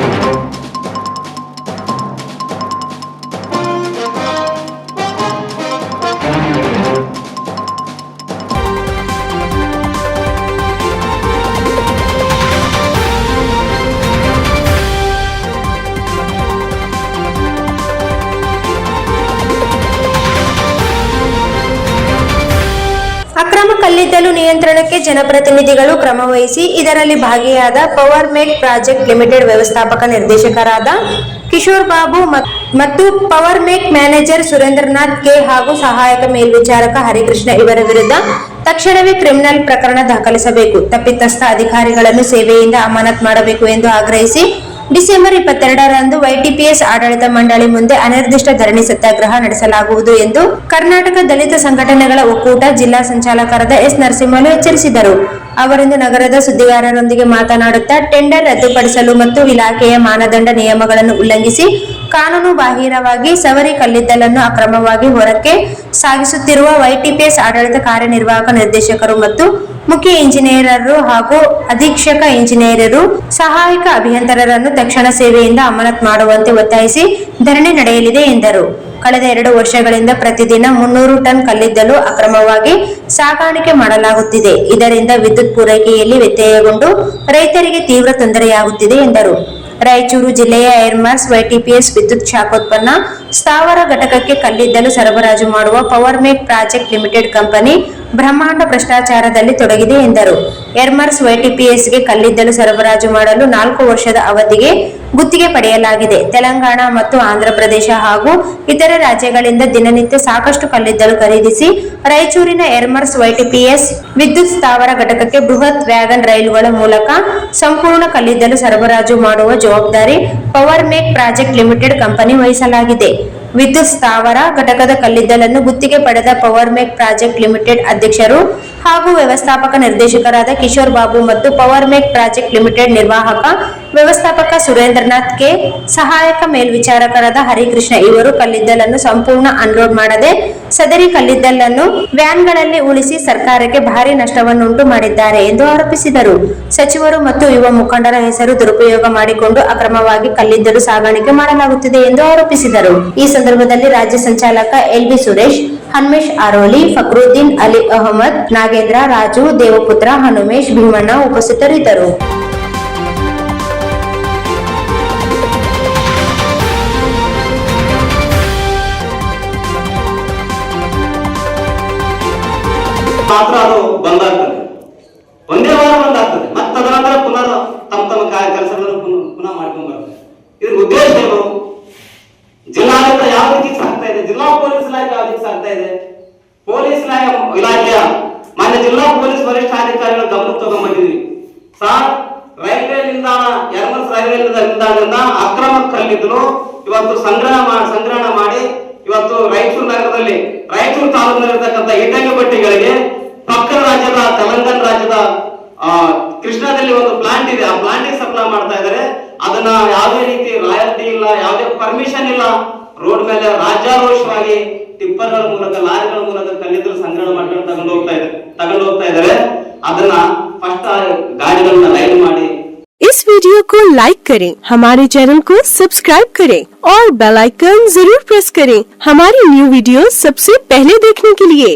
Thank you. ಕಲ್ಲಿದ್ದಲು ನಿಯಂತ್ರಣಕ್ಕೆ ಜನಪ್ರತಿನಿಧಿಗಳು ಕ್ರಮವಹಿಸಿ ಇದರಲ್ಲಿ ಭಾಗಿಯಾದ ಪವರ್ ಮೇಕ್ ಪ್ರಾಜೆಕ್ಟ್ ಲಿಮಿಟೆಡ್ ವ್ಯವಸ್ಥಾಪಕ ನಿರ್ದೇಶಕರಾದ ಕಿಶೋರ್ ಬಾಬು ಮತ್- ಮತ್ತು Power Mech manager Surendranath K ಹಾಗೂ ಸಹಾಯಕ ಮೇಲ್ವಿಚಾರಕ ಹರಿಕೃಷ್ಣ ಇವರ ವಿರುದ್ಧ ತಕ್ಷಣವೇ ಕ್ರಿಮಿನಲ್ ಪ್ರಕರಣ ದಾಖಲಿಸಬೇಕು. ತಪ್ಪಿತಸ್ಥ ಅಧಿಕಾರಿಗಳನ್ನು ಸೇವೆಯಿಂದ ಅಮಾನತ್ ಮಾಡಬೇಕು ಎಂದು ಆಗ್ರಹಿಸಿ ಡಿಸೆಂಬರ್ ಇಪ್ಪತ್ತೆರಡರಂದು ವೈಟಿಪಿಎಸ್ ಆಡಳಿತ ಮಂಡಳಿ ಮುಂದೆ ಅನಿರ್ದಿಷ್ಟ ಧರಣಿ ಸತ್ಯಾಗ್ರಹ ನಡೆಸಲಾಗುವುದು ಎಂದು ಕರ್ನಾಟಕ ದಲಿತ ಸಂಘಟನೆಗಳ ಒಕ್ಕೂಟ ಜಿಲ್ಲಾ ಸಂಚಾಲಕರಾದ ಎಸ್ ನರಸಿಂಹಲು ಎಚ್ಚರಿಸಿದರು. ಅವರಿಂದು ನಗರದ ಸುದ್ದಿಗಾರರೊಂದಿಗೆ ಮಾತನಾಡುತ್ತಾ ಟೆಂಡರ್ ರದ್ದುಪಡಿಸಲು ಮತ್ತು ಇಲಾಖೆಯ ಮಾನದಂಡ ನಿಯಮಗಳನ್ನು ಉಲ್ಲಂಘಿಸಿ ಕಾನೂನು ಬಾಹಿರವಾಗಿ ಸವರಿ ಕಲ್ಲಿದ್ದಲನ್ನು ಅಕ್ರಮವಾಗಿ ಹೊರಕ್ಕೆ ಸಾಗಿಸುತ್ತಿರುವ ವೈಟಿಪಿಎಸ್ ಆಡಳಿತ ಕಾರ್ಯನಿರ್ವಾಹಕ ನಿರ್ದೇಶಕರು ಮತ್ತು ಮುಖ್ಯ ಇಂಜಿನಿಯರರು ಹಾಗೂ ಅಧೀಕ್ಷಕ ಇಂಜಿನಿಯರರು, ಸಹಾಯಕ ಅಭಿಯಂತರರನ್ನು ತಕ್ಷಣ ಸೇವೆಯಿಂದ ಅಮಾನತ್ ಮಾಡುವಂತೆ ಒತ್ತಾಯಿಸಿ ಧರಣಿ ನಡೆಯಲಿದೆ ಎಂದರು. ಕಳೆದ ಎರಡು ವರ್ಷಗಳಿಂದ ಪ್ರತಿದಿನ ಮುನ್ನೂರು ಟನ್ ಕಲ್ಲಿದ್ದಲು ಅಕ್ರಮವಾಗಿ ಸಾಗಾಣಿಕೆ ಮಾಡಲಾಗುತ್ತಿದೆ. ಇದರಿಂದ ವಿದ್ಯುತ್ ಪೂರೈಕೆಯಲ್ಲಿ ವ್ಯತ್ಯಯಗೊಂಡು ರೈತರಿಗೆ ತೀವ್ರ ತೊಂದರೆಯಾಗುತ್ತಿದೆ ಎಂದರು. ರಾಯಚೂರು ಜಿಲ್ಲೆಯ ಏರ್ಮಾರ್ಸ್ ವೈಟಿಪಿಎಸ್ ವಿದ್ಯುತ್ ಶಾಖೋತ್ಪನ್ನ ಸ್ಥಾವರ ಘಟಕಕ್ಕೆ ಕಲ್ಲಿದ್ದಲು ಸರಬರಾಜು ಮಾಡುವ Power Mech project limited company ಬ್ರಹ್ಮಾಂಡ ಭ್ರಷ್ಟಾಚಾರದಲ್ಲಿ ತೊಡಗಿದೆ ಎಂದರು. ಎರ್ಮರ್ಸ್ ವೈಟಿಪಿಎಸ್ಗೆ ಕಲ್ಲಿದ್ದಲು ಸರಬರಾಜು ಮಾಡಲು ನಾಲ್ಕು ವರ್ಷದ ಅವಧಿಗೆ ಗುತ್ತಿಗೆ ಪಡೆಯಲಾಗಿದೆ. ತೆಲಂಗಾಣ ಮತ್ತು ಆಂಧ್ರಪ್ರದೇಶ ಹಾಗೂ ಇತರೆ ರಾಜ್ಯಗಳಿಂದ ದಿನನಿತ್ಯ ಸಾಕಷ್ಟು ಕಲ್ಲಿದ್ದಲು ಖರೀದಿಸಿ, ರಾಯಚೂರಿನ ಎರ್ಮರ್ಸ್ ವೈಟಿಪಿಎಸ್ ವಿದ್ಯುತ್ ಸ್ಥಾವರ ಘಟಕಕ್ಕೆ ಬೃಹತ್ ವ್ಯಾಗನ್ ರೈಲುಗಳ ಮೂಲಕ ಸಂಪೂರ್ಣ ಕಲ್ಲಿದ್ದಲು ಸರಬರಾಜು ಮಾಡುವ ಜವಾಬ್ದಾರಿ Power Mech project limited company ವಹಿಸಲಾಗಿದೆ. ವಿದ್ಯುತ್ ಸ್ಥಾವರ ಘಟಕದ ಕಲ್ಲಿದ್ದಲನ್ನು ಗುತ್ತಿಗೆ ಪಡೆದ ಪವರ್ ಮೇಕ್ ಪ್ರಾಜೆಕ್ಟ್ ಲಿಮಿಟೆಡ್ ಅಧ್ಯಕ್ಷರು ಹಾಗೂ ವ್ಯವಸ್ಥಾಪಕ ನಿರ್ದೇಶಕರಾದ ಕಿಶೋರ್ ಬಾಬು ಮತ್ತು ಪವರ್ ಮೇಕ್ ಪ್ರಾಜೆಕ್ಟ್ ಲಿಮಿಟೆಡ್ ನಿರ್ವಾಹಕ ವ್ಯವಸ್ಥಾಪಕ ಸುರೇಂದ್ರನಾಥ್ ಕೆ, ಸಹಾಯಕ ಮೇಲ್ವಿಚಾರಕರಾದ ಹರಿಕೃಷ್ಣ ಇವರು ಕಲ್ಲಿದ್ದಲನ್ನು ಸಂಪೂರ್ಣ ಅನ್ಲೋಡ್ ಮಾಡದೆ ಸದರಿ ಕಲ್ಲಿದ್ದಲನ್ನು ವ್ಯಾನ್ಗಳಲ್ಲಿ ಉಳಿಸಿ ಸರ್ಕಾರಕ್ಕೆ ಭಾರಿ ನಷ್ಟವನ್ನುಂಟು ಮಾಡಿದ್ದಾರೆ ಎಂದು ಆರೋಪಿಸಿದರು. ಸಚಿವರು ಮತ್ತು ಯುವ ಮುಖಂಡರ ಹೆಸರು ದುರುಪಯೋಗ ಮಾಡಿಕೊಂಡು ಅಕ್ರಮವಾಗಿ ಕಲ್ಲಿದ್ದಲು ಸಾಗಾಣಿಕೆ ಮಾಡಲಾಗುತ್ತಿದೆ ಎಂದು ಆರೋಪಿಸಿದರು. ಈ ಸಂದರ್ಭದಲ್ಲಿ ರಾಜ್ಯ ಸಂಚಾಲಕ ಎಲ್ ಬಿ ಸುರೇಶ್ ಹನ್ಮೇಶ್ ಆರೋಲಿ ಫಕ್ರುದ್ದೀನ್ ಅಲಿ ಅಹಮದ್ ನಾಗೇಂದ್ರ ರಾಜು ದೇವಪುತ್ರ ಹನುಮೇಶ್ ಭೀಮಣ್ಣ ಉಪಸ್ಥಿತರಿದ್ದರು. ಇಲಾಖೆ ಆಗ್ತಾ ಇದೆ. ಪೊಲೀಸ್ ಇಲಾಖೆ ಇಲಾಖೆಯ, ಮಾನ್ಯ ಜಿಲ್ಲಾ ಪೊಲೀಸ್ ವರಿಷ್ಠಾಧಿಕಾರಿಗಳ ಗಮನಕ್ಕೆ ತಗೊಂಡ್ಬಂದಿದ್ವಿ ಸರ್ ರೈಲ್ವೆ ನಿಲ್ದಾಣ ಯರಮರ್ಸ್ ರೈಲ್ವೆ ನಿಲ್ದಾಣ- ನಿಲ್ದಾಣದಿಂದ ಅಕ್ರಮ ಕಲ್ಲಿದ್ದಲು ಇವತ್ತು ಸಂಗ್ರಹ ಸಂಗ್ರಹಣ ಮಾಡಿ ಇವತ್ತು ರಾಯಚೂರು ನಗರದಲ್ಲಿ, ರಾಯಚೂರು ತಾಲೂಕಿನಲ್ಲಿರ್ತಕ್ಕಂಥ ಇಟಂಗಿ ಬಟ್ಟಿಗಳಿಗೆ ಪಕ್ಕದ ರಾಜ್ಯದ, ತೆಲಂಗಾಣ ರಾಜ್ಯದ ಕೃಷ್ಣಾದಲ್ಲಿ ಒಂದು ಪ್ಲಾಂಟ್ ಇದೆ. ಆ ಪ್ಲಾಂಟಿಗೆ ಸಪ್ಲೈ ಮಾಡ್ತಾ ಇದ್ದಾರೆ. ಅದನ್ನ ಯಾವುದೇ ರೀತಿ ರಾಯಲ್ಟಿ ಇಲ್ಲ, ಯಾವುದೇ ಪರ್ಮಿಷನ್ ಇಲ್ಲ. ರೋಡ್ ಮೇಲೆ ರಾಜ್ಯಾರೋಷವಾಗಿ ಟಿಪ್ಪರ್ಗಳ ಮೂಲಕ ಲಾರಿಗಳ ಮೂಲಕ ಕಲ್ಲಿದ್ದಲು ಸಂಗ್ರಹಣ ಮಾಡ್ಕೊಂಡು ತಗೊಂಡು ಹೋಗ್ತಾ ಇದ್ದಾರೆ ತಗೊಂಡು ಹೋಗ್ತಾ ಇದ್ದಾರೆ ಅದನ್ನ ಫಸ್ಟ್ ಗಾಡಿಗಳನ್ನ ಲೈನ್ ಮಾಡಿ इस वीडियो को लाइक करें हमारे चैनल को सब्सक्राइब करें और बेल आइकन जरूर प्रेस करें हमारी न्यू वीडियो सबसे पहले देखने के लिए